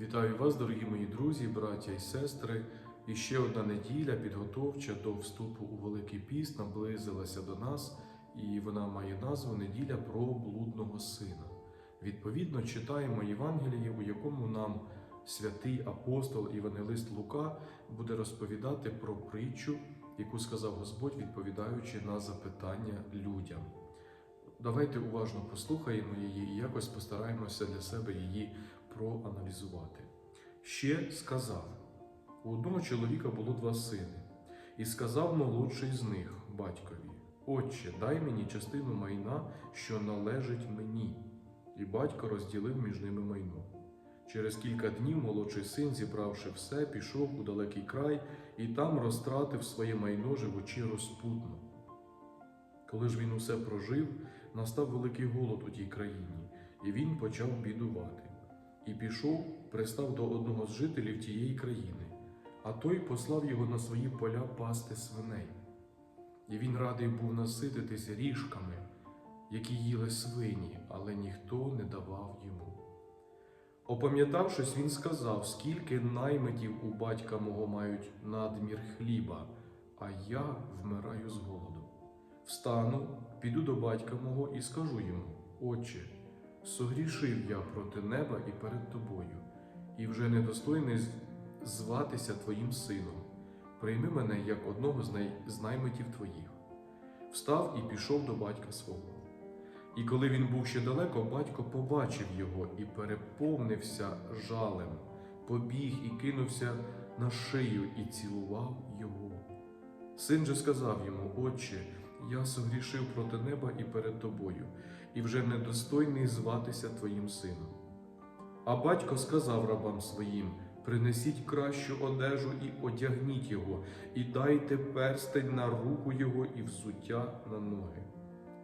Вітаю вас, дорогі мої друзі, браття і сестри. І ще одна неділя підготовча до вступу у Великий Піст наблизилася до нас, і вона має назву Неділя про блудного сина. Відповідно, читаємо Євангеліє, у якому нам святий апостол Євангелист Лука буде розповідати про притчу, яку сказав Господь, відповідаючи на запитання людям. Давайте уважно послухаємо її і якось постараємося для себе її проаналізувати. Ще сказав: у одного чоловіка було два сини, і сказав молодший з них батькові: Отче, дай мені частину майна, що належить мені. І батько розділив між ними майно. Через кілька днів молодший син, зібравши все, пішов у далекий край і там розтратив своє майно, живучи розпутно. Коли ж він усе прожив, настав великий голод у тій країні, і він почав бідувати. І пішов, пристав до одного з жителів тієї країни, а той послав його на свої поля пасти свиней. І він радий був насититися ріжками, які їли свині, але ніхто не давав йому. Опам'ятавшись, він сказав, скільки наймитів у батька мого мають надмір хліба, а я вмираю з голоду. Встану, піду до батька мого і скажу йому: Отче, согрішив я проти неба і перед тобою, і вже недостойний зватися твоїм сином. Прийми мене як одного з, най... з наймитів твоїх. Встав і пішов до батька свого. І коли він був ще далеко, батько побачив його і переповнився жалем, побіг і кинувся на шию і цілував його. Син же сказав йому: Отче, я согрішив проти неба і перед тобою, і вже недостойний зватися твоїм сином. А батько сказав рабам своїм: принесіть кращу одежу і одягніть його, і дайте перстень на руку його і взуття на ноги.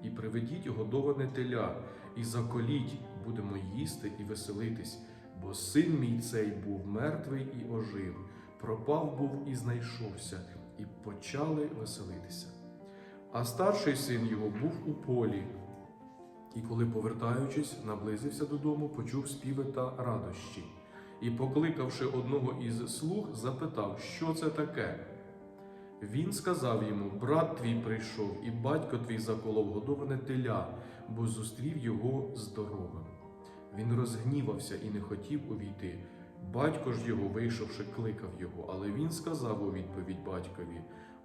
І приведіть годоване теля, і заколіть, будемо їсти і веселитись, бо син мій цей був мертвий і ожив, пропав був і знайшовся, і почали веселитися. А старший син його був у полі, і коли, повертаючись, наблизився додому, почув співи та радощі. І, покликавши одного із слуг, запитав, що це таке. Він сказав йому: Брат твій прийшов, і батько твій заколов годоване теля, бо зустрів його здоровим. Він розгнівався і не хотів увійти. Батько ж його, вийшовши, кликав його, але він сказав у відповідь батькові: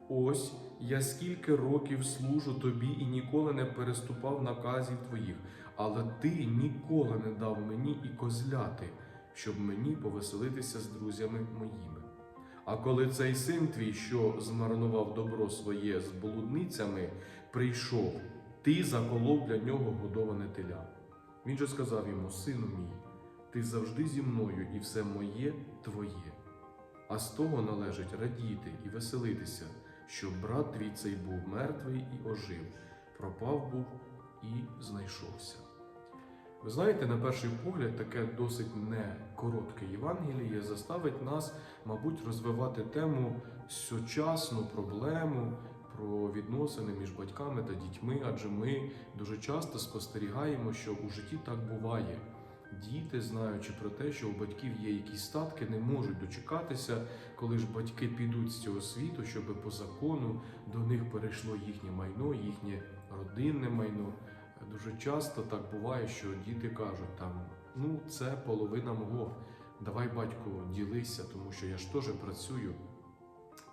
Ось я скільки років служу тобі і ніколи не переступав наказів твоїх, але ти ніколи не дав мені і козляти, щоб мені повеселитися з друзями моїми. А коли цей син твій, що змарнував добро своє з блудницями, прийшов, ти заколов для нього годоване теля. Він же сказав йому: Сину мій, ти завжди зі мною, і все моє твоє. А з того належить радіти і веселитися, що брат твій цей був мертвий і ожив, пропав був і знайшовся. Ви знаєте, на перший погляд, таке досить не коротке Євангеліє заставить нас, мабуть, розвивати тему сучасну проблему про відносини між батьками та дітьми, адже ми дуже часто спостерігаємо, що у житті так буває. Діти, знаючи про те, що у батьків є якісь статки, не можуть дочекатися, коли ж батьки підуть з цього світу, щоб по закону до них перейшло їхнє майно, їхнє родинне майно. Дуже часто так буває, що діти кажуть там: ну, це половина мого. Давай, батько, ділися, тому що я ж теж працюю.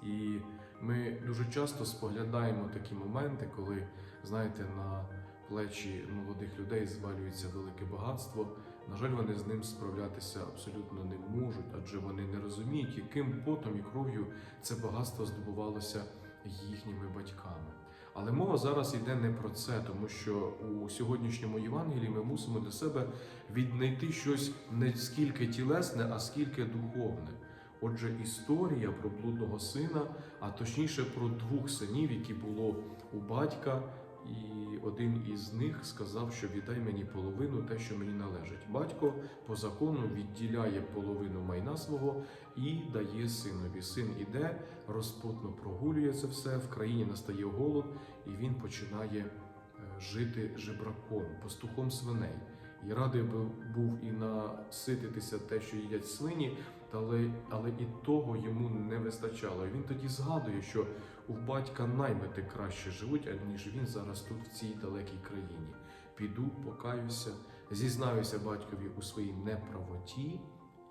І ми дуже часто споглядаємо такі моменти, коли, знаєте, на плечі молодих людей звалюється велике багатство. На жаль, вони з ним справлятися абсолютно не можуть, адже вони не розуміють, яким потом і кров'ю це багатство здобувалося їхніми батьками. Але мова зараз йде не про це, тому що у сьогоднішньому Євангелії ми мусимо для себе віднайти щось не скільки тілесне, а скільки духовне. Отже, історія про блудного сина, а точніше про двох синів, які було у батька, і один із них сказав, що віддай мені половину те, що мені належить. Батько по закону відділяє половину майна свого і дає синові. Син іде, розпутно прогулює це все, в країні настає голод, і він починає е, жити жебраком, пастухом свиней. і радий був і насититися те, що їдять свині, але, але і того йому не вистачало. І він тоді згадує, що у батька наймити краще живуть, аніж він зараз тут, в цій далекій країні. Піду, покаюся, зізнаюся батькові у своїй неправоті,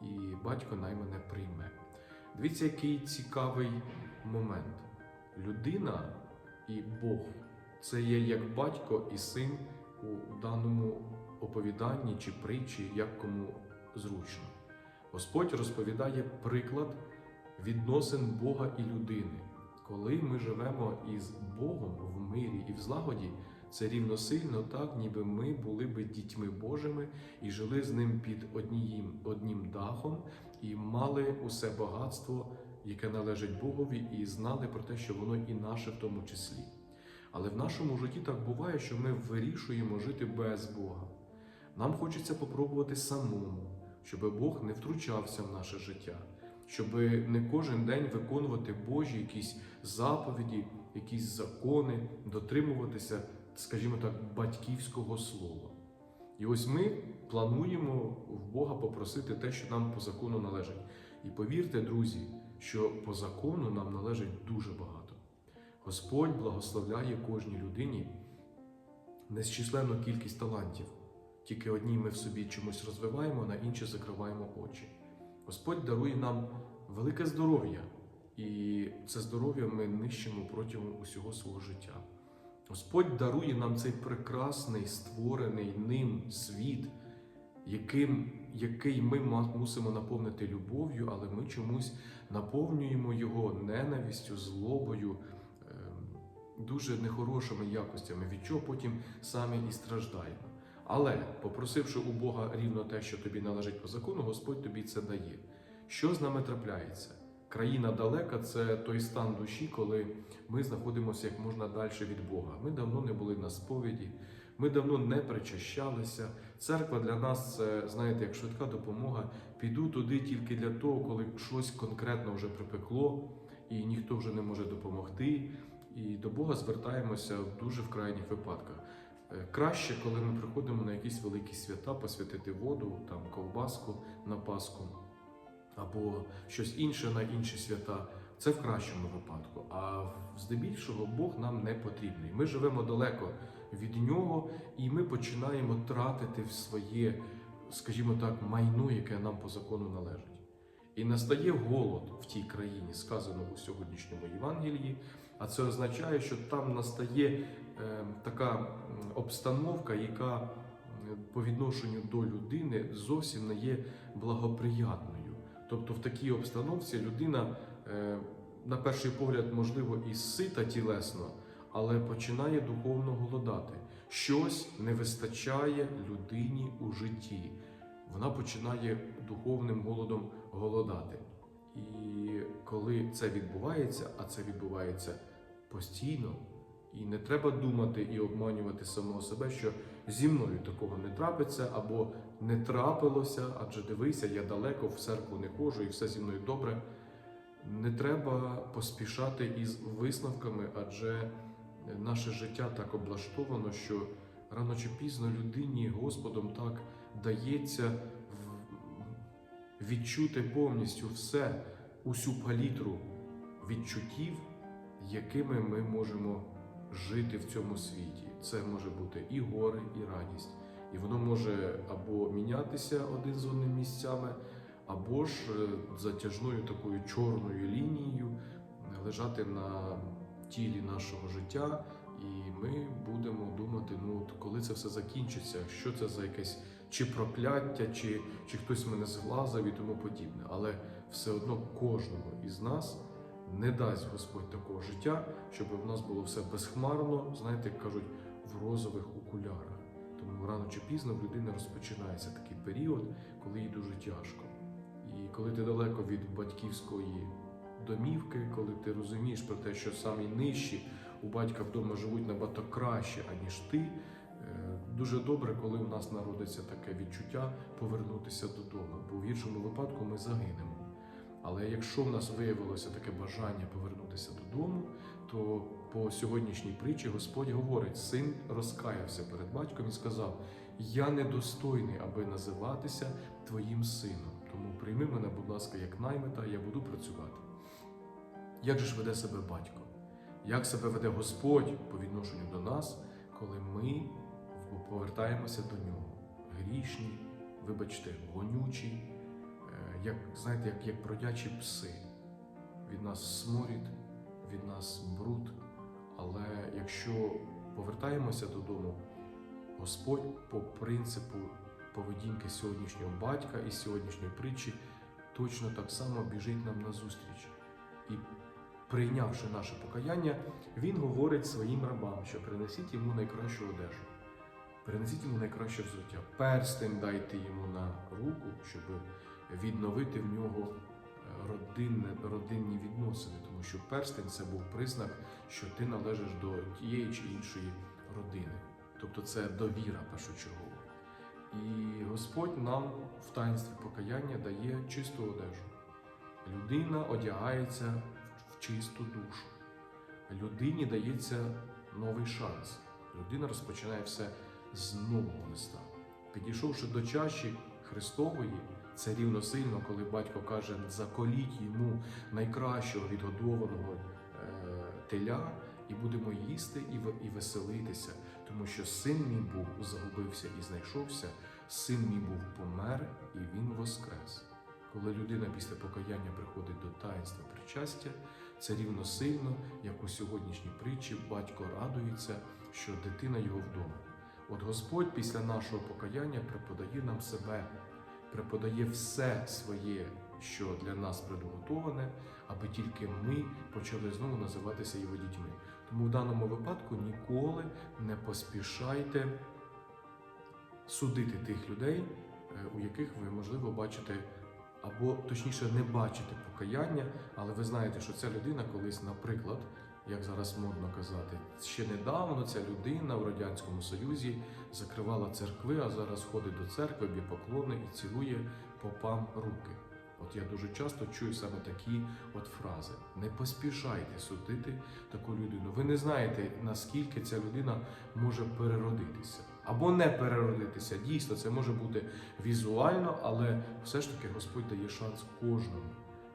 і батько най мене прийме. Дивіться, який цікавий момент. Людина і Бог це є як батько і син у даному оповіданні чи притчі, як кому зручно. Господь розповідає приклад відносин Бога і людини. Коли ми живемо із Богом в мирі і в злагоді, це рівносильно так, ніби ми були би дітьми Божими і жили з ним під однієм, однім дахом і мали усе багатство, яке належить Богові, і знали про те, що воно і наше в тому числі. Але в нашому житті так буває, що ми вирішуємо жити без Бога. Нам хочеться попробувати самому, щоб Бог не втручався в наше життя, щоб не кожен день виконувати Божі якісь заповіді, якісь закони, дотримуватися, скажімо так, батьківського слова. І ось ми плануємо в Бога попросити те, що нам по закону належить. І повірте, друзі, що по закону нам належить дуже багато. Господь благословляє кожній людині незчисленну кількість талантів. Тільки одні ми в собі чомусь розвиваємо, на інші закриваємо очі. Господь дарує нам велике здоров'я, і це здоров'я ми нищимо протягом усього свого життя. Господь дарує нам цей прекрасний створений ним світ, яким, який ми мусимо наповнити любов'ю, але ми чомусь наповнюємо його ненавистю, злобою, ем, дуже нехорошими якостями, від чого потім самі і страждаємо. Але, попросивши у Бога рівно те, що тобі належить по закону, Господь тобі це дає. Що з нами трапляється? Країна далека це той стан душі, коли ми знаходимося як можна далі від Бога. Ми давно не були на сповіді, ми давно не причащалися. Церква для нас це, знаєте, як швидка допомога. Піду туди тільки для того, коли щось конкретно вже припекло, і ніхто вже не може допомогти. І до Бога звертаємося дуже в крайніх випадках. Е, Краще, коли ми приходимо на якісь великі свята, посвятити воду, там ковбаску на Пасху або щось інше на інші свята. Це в кращому випадку. А здебільшого Бог нам не потрібний. Ми живемо далеко від нього, і ми починаємо тратити в своє, скажімо так, майно, яке нам по закону належить. І настає голод в тій країні, сказано у сьогоднішньому Євангелії. А це означає, що там настає е, така обстановка, яка по відношенню до людини зовсім не є благоприятною. Тобто в такій обстановці людина, е, на перший погляд, можливо, і сита тілесно, але починає духовно голодати. Щось не вистачає людині у житті. Вона починає духовним голодом голодати. І коли це відбувається, а це відбувається постійно, і не треба думати і обманювати самого себе, що зі мною такого не трапиться або не трапилося, адже дивися, я далеко в церкву не ходжу і все зі мною добре. Не треба поспішати із висновками, адже наше життя так облаштовано, що рано чи пізно людині Господом так дається відчути повністю все, усю палітру відчуттів, якими ми можемо жити в цьому світі. Це може бути і горе, і радість. І воно може або мінятися один з одним місцями, або ж е, затяжною такою чорною лінією лежати на тілі нашого життя, і ми будемо думати, ну от коли це все закінчиться, що це за якесь чи прокляття, чи, чи хтось мене зглазив і тому подібне. Але все одно кожному із нас не дасть Господь такого життя, щоб в нас було все безхмарно, знаєте, як кажуть, в розових окулярах. Тому рано чи пізно в людини розпочинається такий період, коли їй дуже тяжко. І коли ти далеко від батьківської домівки, коли ти розумієш про те, що самі нижчі у батька вдома живуть набагато краще, аніж ти. Дуже добре, коли в нас народиться таке відчуття повернутися додому, бо в гіршому випадку ми загинемо. Але якщо в нас виявилося таке бажання повернутися додому, то по сьогоднішній притчі Господь говорить: син розкаявся перед батьком і сказав: Я недостойний, аби називатися твоїм сином. Тому прийми мене, будь ласка, як наймита, я буду працювати. Як же ж веде себе батько? Як себе веде Господь по відношенню до нас, коли ми повертаємося до нього? Грішні, вибачте, гонючі, е, як знаєте, як, як бродячі пси. Від нас сморід, від нас бруд. Але якщо повертаємося додому, Господь по принципу поведінки сьогоднішнього батька і сьогоднішньої притчі точно так само біжить нам на зустріч. І прийнявши наше покаяння, він говорить своїм рабам, що принесіть йому найкращу одежу, принесіть йому найкраще взуття, перстень дайте йому на руку, щоб відновити в нього е, родинне, родинні відносини, тому що перстень це був признак, що ти належиш до тієї чи іншої родини. Тобто це довіра першочергова. І Господь нам в таїнстві покаяння дає чисту одежу. Людина одягається в чисту душу. Людині дається новий шанс. Людина розпочинає все з нового листа. Підійшовши до чаші Христової, це рівно сильно, коли батько каже: заколіть йому найкращого відгодованого е, теля, і будемо їсти і, веселитися, тому що син мій був загубився і знайшовся, син мій був помер, і він воскрес. Коли людина після покаяння приходить до таїнства причастя, це рівно сильно, як у сьогоднішній притчі батько радується, що дитина його вдома. От Господь після нашого покаяння преподає нам себе, преподає все своє, що для нас приготоване, аби тільки ми почали знову називатися його дітьми. Тому в даному випадку ніколи не поспішайте судити тих людей, е, у яких ви, можливо, бачите, або точніше не бачите покаяння, але ви знаєте, що ця людина колись, наприклад, як зараз модно казати, ще недавно ця людина в Радянському Союзі закривала церкви, а зараз ходить до церкви, б'є поклони і цілує попам руки. От я дуже часто чую саме такі от фрази: не поспішайте судити таку людину. Ви не знаєте, наскільки ця людина може переродитися або не переродитися. Дійсно, це може бути візуально, але все ж таки Господь дає шанс кожному.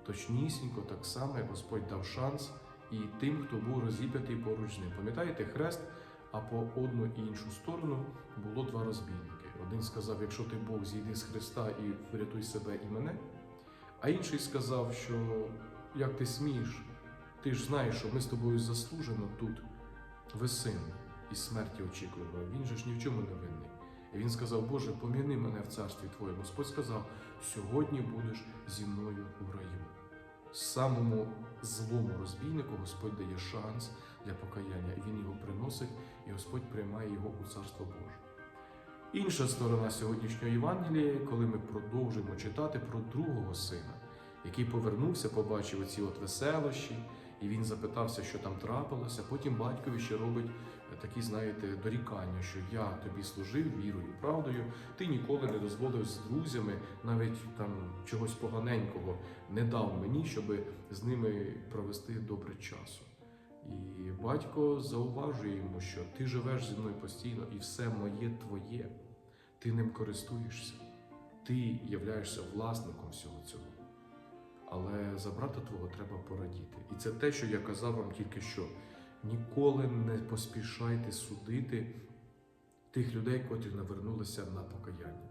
Точнісінько, так само, як Господь дав шанс і тим, хто був розіп'ятий поруч з ним. Пам'ятаєте, хрест, а по одну і іншу сторону було два розбійники. Один сказав: якщо ти Бог, зійди з Христа і врятуй себе і мене. А інший сказав, що як ти смієш, ти ж знаєш, що ми з тобою заслужено тут висин і смерті очікуємо. Він же ж ні в чому не винний. І він сказав: Боже, поміни мене в царстві Твоєму. Господь сказав: сьогодні будеш зі мною у раю. Самому злому розбійнику Господь дає шанс для покаяння, і він його приносить, і Господь приймає його у царство Боже. Інша сторона сьогоднішнього Євангелія, коли ми продовжуємо читати про другого сина, який повернувся, побачив оці от веселощі, і він запитався, що там трапилося. Потім батькові ще робить е, такі, знаєте, дорікання, що я тобі служив вірою, правдою, ти ніколи не дозволив з друзями навіть там чогось поганенького не дав мені, щоб з ними провести добре часу. І батько зауважує йому, що ти живеш зі мною постійно, і все моє твоє. Ти ним користуєшся, ти являєшся власником всього цього. Але за брата твого треба порадіти. І це те, що я казав вам тільки що. Ніколи не поспішайте судити тих людей, котрі навернулися на покаяння.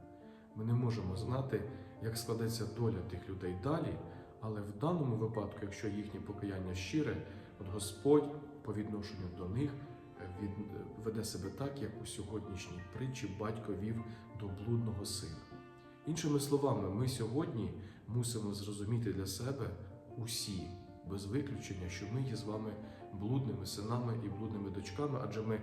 Ми не можемо знати, як складеться доля тих людей далі, але в даному випадку, якщо їхнє покаяння щире, от Господь по відношенню до них е, від, веде себе так, як у сьогоднішній притчі батько вів до блудного сина. Іншими словами, ми сьогодні мусимо зрозуміти для себе усі, без виключення, що ми є з вами блудними синами і блудними дочками, адже ми,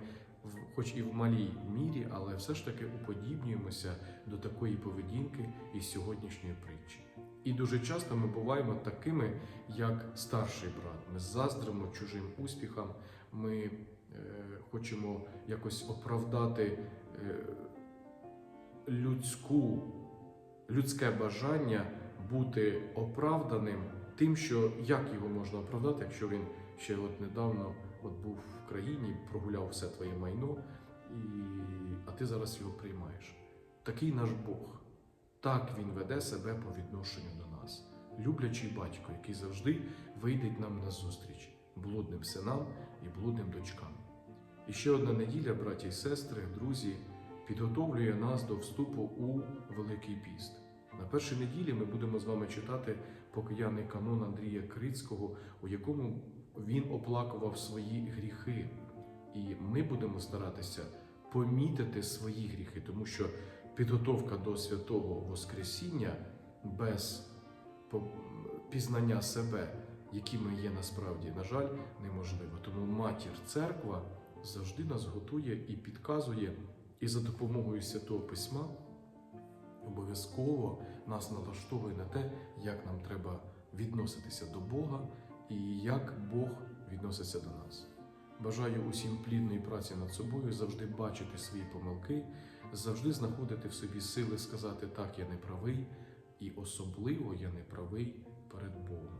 хоч і в малій мірі, але все ж таки уподібнюємося до такої поведінки із сьогоднішньої притчі. І дуже часто ми буваємо такими, як старший брат. Ми заздримо чужим успіхам, ми е, хочемо якось оправдати е, людську, людське бажання бути оправданим тим, що як його можна оправдати, якщо він ще от недавно от був в країні, прогуляв все твоє майно, і... а ти зараз його приймаєш. Такий наш Бог. Так він веде себе по відношенню до нас, люблячий батько, який завжди вийде нам на зустріч блудним синам і блудним дочкам. І ще одна неділя, браті і сестри, друзі, підготовлює нас до вступу у Великий Піст. На першій неділі ми будемо з вами читати покаянний канон Андрія Крицького, у якому він оплакував свої гріхи. І ми будемо старатися помітити свої гріхи, тому що підготовка до святого Воскресіння без пізнання себе, якими є насправді, на жаль, неможливо. Тому матір церква завжди нас готує і підказує, і за допомогою святого письма обов'язково нас налаштовує на те, як нам треба відноситися до Бога і як Бог відноситься до нас. Бажаю усім плідної праці над собою, завжди бачити свої помилки, завжди знаходити в собі сили сказати так, я не правий, і особливо я не правий перед Богом.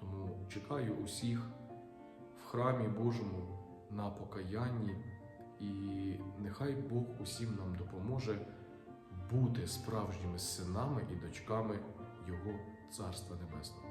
Тому чекаю усіх в храмі Божому на покаянні, і нехай Бог усім нам допоможе бути справжніми синами і дочками Його Царства Небесного.